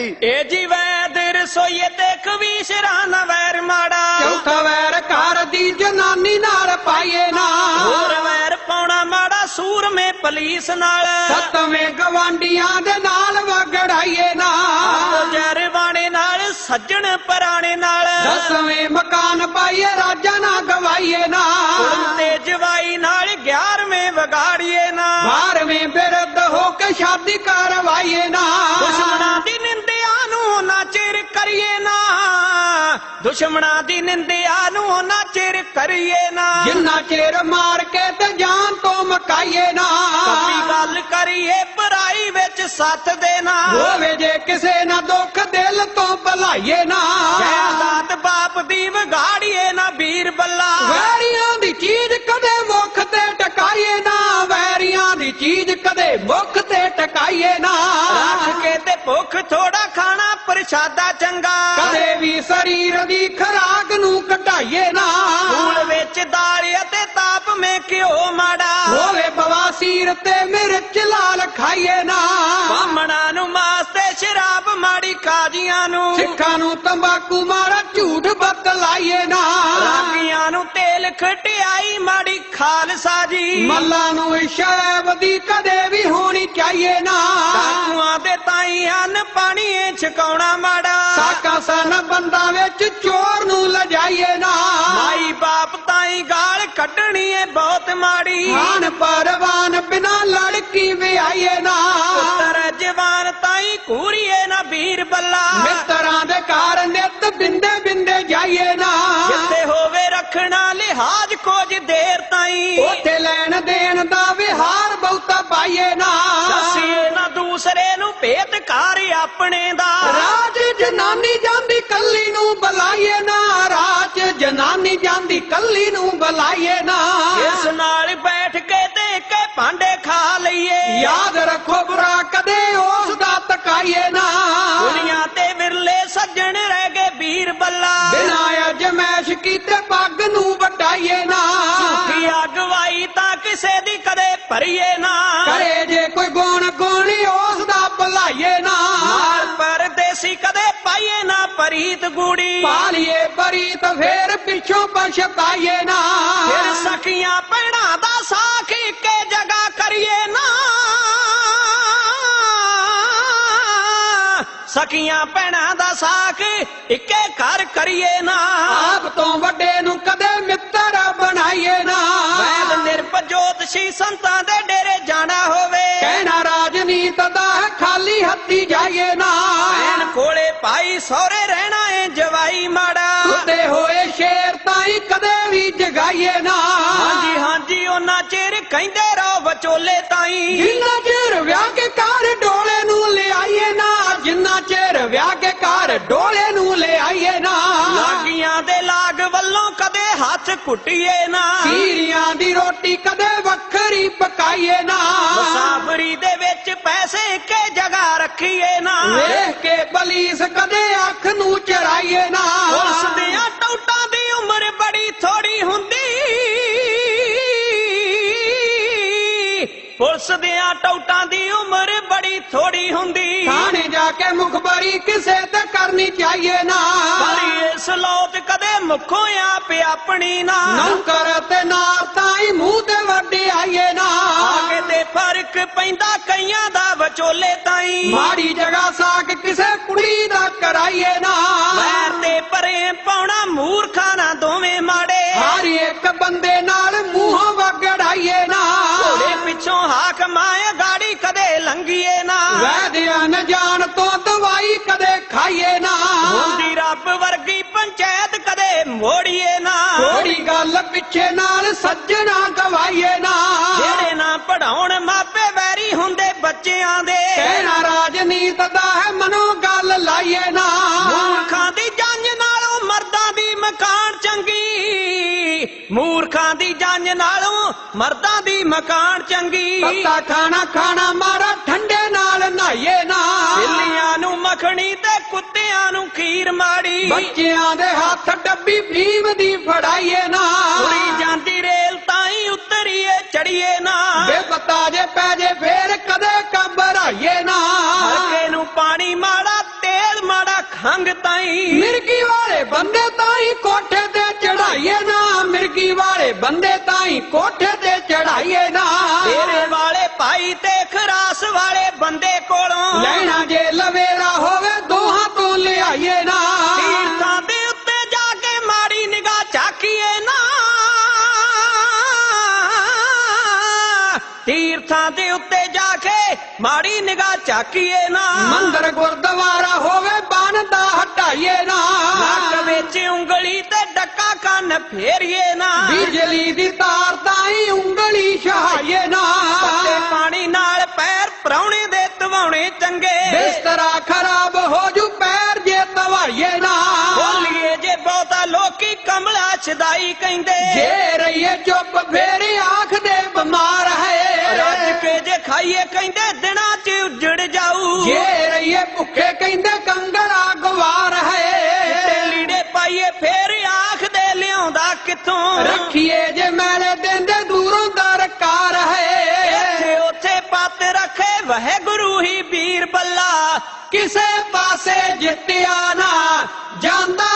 ਇਹ ਜੀ ਵੈਦ ਰਸੋਈਏ ਤੇ ਕਵੀਸ਼ਰਾ ਨਾ ਵੈਰ ਮਾੜਾ। ਚੌਥਾ ਵੈਰ ਘਰ ਦੀ ਜਨਾਨੀ ਨਾਲ ਪਾਈਏ ਨਾ। ਹੋਰ ਵੈਰ ਪਾਉਣਾ ਮਾੜਾ ਸੂਰਮੇ ਪੁਲਿਸ ਨਾਲ। ਸੱਤਵੇਂ ਗਵਾਂਡੀਆਂ ਦੇ ਨਾਲ ਵਗੜਾਈਏ ਨਾ। ਜਰਵਾਣੇ ਨਾਲ ਸੱਜਣ ਪਰਾਣੇ ਨਾਲ। ਦਸਵੇਂ ਮਕਾਨ ਪਾਈਏ ਰਾਜਾ ਨਾ ਗਵਾਈਏ ਨਾ। ਤੇ ਜਵਾਈ ਨਾਲ 11ਵੇਂ ਵਿਗਾੜੀਏ ਨਾ। ਬਾਰਵੇਂ ਬਿਰਧ ਹੋ ਕੇ ਸ਼ਾਦੀ ਕਰਵਾਈਏ ਨਾ। ਦੁਸ਼ਮਣਾਂ ਦੀ ਦੁਸ਼ਮਣਾਂ ਦੀ ਨਿੰਦਿਆ ਨੂੰ ਨਾ ਚਿਰ ਕਰੀਏ ਨਾ। ਜਿੰਨਾ ਚਿਰ ਮਾਰ ਕੇ ਤੇ ਜਾਨ ਤੋਂ ਮਕਾਈਏ ਨਾ। ਕੱਪੀ ਗੱਲ ਕਰੀਏ ਪਰਾਈ ਵਿੱਚ ਸੱਥ ਦੇਣਾ ਹੋਵੇ ਜੇ ਕਿਸੇ ਨਾ ਦੁੱਖ ਦਿਲ ਤੋਂ ਭਲਾਈਏ ਨਾ। ਜਾਇਦਾਦ ਬਾਪ ਦੀ ਵਿਗਾੜੀਏ ਨਾ ਵੀਰ ਬੱਲਾ। ਵੈਰੀਆਂ ਦੀ ਚੀਜ਼ ਕਦੇ ਮੁੱਖ ਤੇ ਟਕਾਈਏ ਨਾ। ਵੈਰੀਆਂ ਦੀ ਚੀਜ਼ ਕਦੇ ਮੁੱਖ ਤੇ ਟਕਾਈਏ ਨਾ। ਰੱਖ ਕੇ ਤੇ ਭੁੱਖ ਥੋੜਾ ਖਾਣਾ ਪ੍ਰਸ਼ਾਦਾ ਚੰਗਾ। ਕਦੇ ਵੀ ਸਰੀਰ ਦੀ ਖਰਾਕ ਨੂੰ ਘਟਾਈਏ ਨਾ। ਫੂਲ ਵਿੱਚ ਦਾਲ ਅਤੇ ਤਾਪ ਮੇ ਘਿਓ ਮਾੜਾ। ਹੋਵੇ ਬਵਾਸੀਰ ਤੇ ਮਿਰਚ ਲਾਲ ਖਾਈਏ ਨਾ। ਬਾਹਮਣਾਂ ਨੂੰ ਮਾਸ ਤੇ ਸ਼ਰਾਬ ਮਾੜੀ ਕਾਜੀਆਂ ਨੂੰ। ਸਿੱਖਾਂ ਨੂੰ ਤੰਬਾਕੂ ਮਾਰਾ ਝੂਠ ਬਤਲਾਈਏ ਨਾ। ਰਾਗੀਆਂ ਨੂੰ ਤੇਲ ਖਟਿਆਈ ਮਾੜੀ ਖਾਲਸਾ ਜੀ। ਮੱਲਾ ਨੂੰ ਸ਼ੈਬ ਦੀ ਕਦੇ ਵੀ ਹੋਣੀ ਚਾਹੀਏ ਨਾ। ਦੇ ਤਾਈ ਹਨ ਪਾਣੀਏ ਛਕਾਉਣਾ ਮਾੜਾ। ਸਾਕਾ ਸਨ ਬੰਦਾ ਵਿੱਚ ਚੋਰ ਨੂੰ ਲਜਾਈਏ ਨਾ। ਮਾਈ ਬਾਪ ਤਾਈ ਗਾਲ ਕੱਢਣੀ ਏ ਬਹੁਤ ਮਾੜੀ। ਖਾਨ ਪਰਵਾਨ ਬਿਨਾ ਲੜਕੀ ਵਿਆਹੀਏ ਨਾ। ਪੁੱਤਰ ਜਵਾਨ ਤਾਈ ਕੂਰੀਏ ਨਾ ਵੀਰ ਬੱਲਾ। ਮਿੱਤਰਾਂ ਦੇ ਘਰ ਨਿਤ ਬਿੰਦੇ ਬਿੰਦੇ ਜਾਈਏ ਨਾ। ਜਿੱਥੇ ਹੋਵੇ ਰੱਖਣਾ ਲਿਹਾਜ਼ ਕੁਝ ਦੇਰ ਤਾਈ। ਉਥੇ ਲੈਣ ਦੇਣ ਦਾ ਵਿਹਾਰ ਬਹੁਤਾ ਪਾਈਏ ਨਾ। ਨਾ ਦੂਸਰੇ ਨੂੰ ਭੇਤ ਕਰ ਆਪਣੇ ਦਾ। ਰਾਜ ਜਨਾਨੀ ਜਾਂਦੀ ਕੱਲੀ ਨੂੰ ਬੁਲਾਈਏ ਨਾ ਰਾਜ ਜਨਾਨੀ ਜਾਂਦੀ ਕੱਲੀ ਨੂੰ ਬੁਲਾਈਏ ਨਾ। ਇਸ ਨਾਲ ਬੈਠ ਕੇ ਤੇ ਕੇ ਭਾਂਡੇ ਖਾ ਲਈਏ। ਯਾਦ ਰੱਖੋ ਬੁਰਾ ਕਦੇ ਉਸ ਦਾ ਤਕਾਈਏ ਨਾ। ਦੁਨੀਆ ਤੇ ਵਿਰਲੇ ਸੱਜਣ ਰਹਿ ਗਏ ਵੀਰ ਬੱਲਾ। ਬਿਨਾ ਅਜਮੈਸ਼ ਕੀਤੇ ਪੱਗ ਨੂੰ ਵਟਾਈਏ ਨਾ। ਝੂਠੀ ਅਗਵਾਈ ਤਾਂ ਕਿਸੇ ਦੀ ਕਦੇ ਭਰੀਏ ਨਾ। ਪਰਦੇਸੀ ਕਦੇ ਪਾਈਏ ਨਾ ਪਰੀਤ ਗੂੜੀ। ਪਾਲੀਏ ਬਰੀਤ ਫੇਰ ਪਿੱਛੋਂ ਪਛਤਾਈਏ ਨਾ। ਫਿਰ ਸਖੀਆਂ ਭੈਣਾਂ ਦਾ ਸਾਖ ਇੱਕੇ ਜਗ੍ਹਾ ਕਰੀਏ ਨਾ। ਸਖੀਆਂ ਭੈਣਾਂ ਦਾ ਸਾਖ ਇੱਕੇ ਘਰ ਕਰੀਏ ਨਾ। ਆਪ ਤੋਂ ਵੱਡੇ ਨੂੰ ਕਦੇ ਮਿੱਤਰ ਬਣਾਈਏ ਨਾ। ਵੈਦ ਨਿਰਪਜੋਤਸ਼ੀ ਸੰਤਾਂ ਦੇ ਡੇਰੇ ਜਾਣਾ ਹੋਵੇ। ਕਹਿਣਾ ਰਾਜਨੀਤ ਦਾ ਖਾਲੀ ਹੱਥੀ ਜਾਈਏ ਨਾ। ਸਹੁਰੇ ਰਹਿਣਾ ਏ ਜਵਾਈ ਮਾੜਾ। ਸੁੱਤੇ ਹੋਏ ਸ਼ੇਰ ਤਾਈ ਕਦੇ ਵੀ ਜਗਾਈਏ ਨਾ। ਹਾਂਜੀ ਹਾਂਜੀ ਉਹਨਾਂ ਚਿਰ ਕਹਿੰਦੇ ਰਹੋ ਵਿਚੋਲੇ ਤਾਈ। ਜਿੰਨਾ ਚਿਰ ਵਿਆਹ ਕੇ ਘਰ ਡੋਲੇ ਨੂੰ ਲਿਆਈਏ ਨਾ ਜਿੰਨਾ ਚਿਰ ਵਿਆਹ ਕੇ ਘਰ ਡੋਲੇ ਨੂੰ ਲਿਆਈਏ ਨਾ। ਲਾਗੀਆਂ ਦੇ ਲਾਗ ਵੱਲੋਂ ਕਦੇ ਹੱਥ ਘੁੱਟੀਏ ਨਾ। ਸੀਰੀਆਂ ਦੀ ਰੋਟੀ ਕਦੇ ਵੱਖਰੀ ਪਕਾਈਏ ਨਾ। ਮੁਸਾਫਰੀ ਦੇ ਵਿੱਚ ਪੈਸੇ ਕੇ ਜਗ੍ਹਾ ਰੱਖੀਏ ਨਾ। ਵੇਖ ਕੇ ਬਲੀਸ ਕਦੇ ਅੱਖ ਨੂੰ ਚਰਾਈਏ ਨਾ। ਪੁਲਿਸ ਦੀਆਂ ਟੌਟਾਂ ਦੀ ਉਮਰ ਬੜੀ ਥੋੜੀ ਹੁੰਦੀ। ਪੁਲਿਸ ਦੀਆਂ ਟੌਟਾਂ ਦੀ ਉਮਰ ਬੜੀ ਥੋੜੀ ਹੁੰਦੀ। ਥਾਣੇ ਜਾ ਕੇ ਮੁਖਬਰੀ ਕਿਸੇ ਤੇ ਕਰਨੀ ਚਾਹੀਏ ਨਾ। ਬੜੀ ਇਸ ਲੋਤ ਕਦੇ ਮੁੱਖੋਂ ਆਪ ਆਪਣੀ ਨਾ। ਨੌਕਰ ਤੇ ਨਾਰ ਤਾਈ ਮੂੰਹ ਤੇ ਵੱਡੇ ਆਈਏ ਨਾ। ਆਗੇ ਤੇ ਫ਼ਰਕ ਪੈਂਦਾ ਕਈਆਂ ਦਾ ਵਿਚੋਲੇ ਤਾਈ। ਮਾੜੀ ਜਗ੍ਹਾ ਸਾਕ ਕਿਸੇ ਕੁੜੀ ਦਾ ਕਰਾਈਏ ਨਾ। ਪੈਰ ਤੇ ਪਰੇ ਪਾਉਣਾ ਮੂਰਖਾਂ ਨਾ ਦੋਵੇਂ ਮਾੜੇ। ਹਰ ਇੱਕ ਬੰਦੇ ਨਾਲ ਮੂੰਹੋਂ ਵਗੜਾਈਏ ਨਾ। ਘੋੜੇ ਪਿੱਛੋਂ ਹਾਕ ਮਾਏ ਮੋੜੀਏ ਨਾ। ਥੋੜੀ ਗੱਲ ਪਿੱਛੇ ਨਾਲ ਸੱਜਣਾ ਗਵਾਈਏ ਨਾ। ਜਿਹੜੇ ਨਾ ਪੜਾਉਣ ਮਾਪੇ ਵੈਰੀ ਹੁੰਦੇ ਬੱਚਿਆਂ ਦੇ। ਕਹਿਣਾ ਰਾਜਨੀਤ ਦਾ ਹੈ ਮਨੋ ਗੱਲ ਲਾਈਏ ਨਾ। ਮੂਰਖਾਂ ਦੀ ਜੰਜ ਨਾਲੋਂ ਮਰਦਾਂ ਦੀ ਮਕਾਨ ਚੰਗੀ। ਮੂਰਖਾਂ ਦੀ ਜੰਜ ਨਾਲੋਂ ਮਰਦਾਂ ਦੀ ਮਕਾਨ ਚੰਗੀ। ਪੱਤਾ ਖਾਣਾ ਖਾਣਾ ਮਾਰਾ ਠੰਡੇ ਨਾਲ ਨਹਾਈਏ ਨਾ। ਬਿੱਲੀਆਂ ਨੂੰ ਮੱਖਣੀ ਤੇ ਕੁੱਤਿਆਂ ਨੂੰ ਬੱਚਿਆਂ ਦੇ ਹੱਥ ਡੱਬੀ ਫੀਮ ਦੀ ਫੜਾਈਏ ਨਾ। ਉੜੀ ਜਾਂਦੀ ਰੇਲ ਤਾਈ ਉਤਰੀਏ ਚੜੀਏ ਨਾ। ਬੇਪਤਾ ਜੇ ਪੈ ਜੇ ਫੇਰ ਕਦੇ ਘਬਰਾਈਏ ਨਾ। ਹਲਕੇ ਨੂੰ ਪਾਣੀ ਮਾੜਾ ਤੇ ਹੰਗ ਤਾਈ। ਮਿਰਗੀ ਵਾਲੇ ਬੰਦੇ ਤਾਂ ਹੀ ਕੋਠੇ ਤੇ ਚੜਾਈਏ ਨਾ। ਮਿਰਗੀ ਵਾਲੇ ਬੰਦੇ ਤਾਂ ਹੀ ਕੋਠੇ ਤੇ ਚੜਾਈਏ ਨਾ। ਤੇਰੇ ਵਾਲੇ ਭਾਈ ਤੇ ਖਰਾਸ ਤੀਰਥਾਂ ਦੇ ਉੱਤੇ ਜਾ ਕੇ ਮਾੜੀ ਨਿਗਾਹ ਝਾਕੀਏ ਨਾ। ਮੰਦਰ ਗੁਰਦੁਆਰਾ ਹੋਵੇ ਬਨ ਦਾ ਹਟਾਈਏ ਨਾ। ਨੱਕ ਵਿੱਚ ਉਂਗਲੀ ਤੇ ਡੱਕਾ ਕੰਨ ਫੇਰੀਏ ਨਾ। ਬਿਜਲੀ ਦੀ ਤਾਰ ਤਾਂ ਹੀ ਉਂਗਲੀ ਸ਼ਹਾਈਏ ਨਾ। ਤੇ ਪਾਣੀ ਨਾਲ ਪੈਰ ਪਰਾਉਣੇ ਦੇ ਧਵਾਉਣੇ ਚੰਗੇ। ਬਿਸਤਰਾ ਖਰਾਬ ਹੋ ਜੂ ਪੈਰ ਜੇ ਤਵਾਈਏ ਨਾ। ਬੋਲੀਏ ਜੇ ਬਹੁਤਾ ਲੋਕੀ ਕਮਲਾ ਛਦਾਈ ਕਹਿੰਦੇ। ਜੇ ਰਹੀਏ ਚੁੱਪ ਫੇਰ ਆਖ ਦੇ ਬਿਮਾਰ। ਖਾਈਏ ਕਹਿੰਦੇ ਦਿਨਾਂ 'ਚ ਉੱਜੜ ਜਾਊ। ਜੇ ਰਹੀਏ ਭੁੱਖੇ ਕਹਿੰਦੇ ਕੰਗਰਾ ਗਵਾਰ ਤੇ ਹੈ ਲੀੜੇ ਪਾਈਏ ਫੇਰ ਆਖਦੇ ਲਿਆਉਂਦਾ ਕਿੱਥੋਂ? ਰੱਖੀਏ ਜੇ ਮੈਲੇ ਦਿੰਦੇ ਦੂਰੋਂ ਦਰਕਾਰ ਇੱਥੇ ਹੈ ਉੱਥੇ ਪੱਤ ਰੱਖੇ ਵਾਹਿਗੁਰੂ ਹੀ ਵੀਰ ਬੱਲਾ। ਕਿਸੇ ਪਾਸੇ ਜਿੱਤਿਆ ਨਾ ਜਾਂਦਾ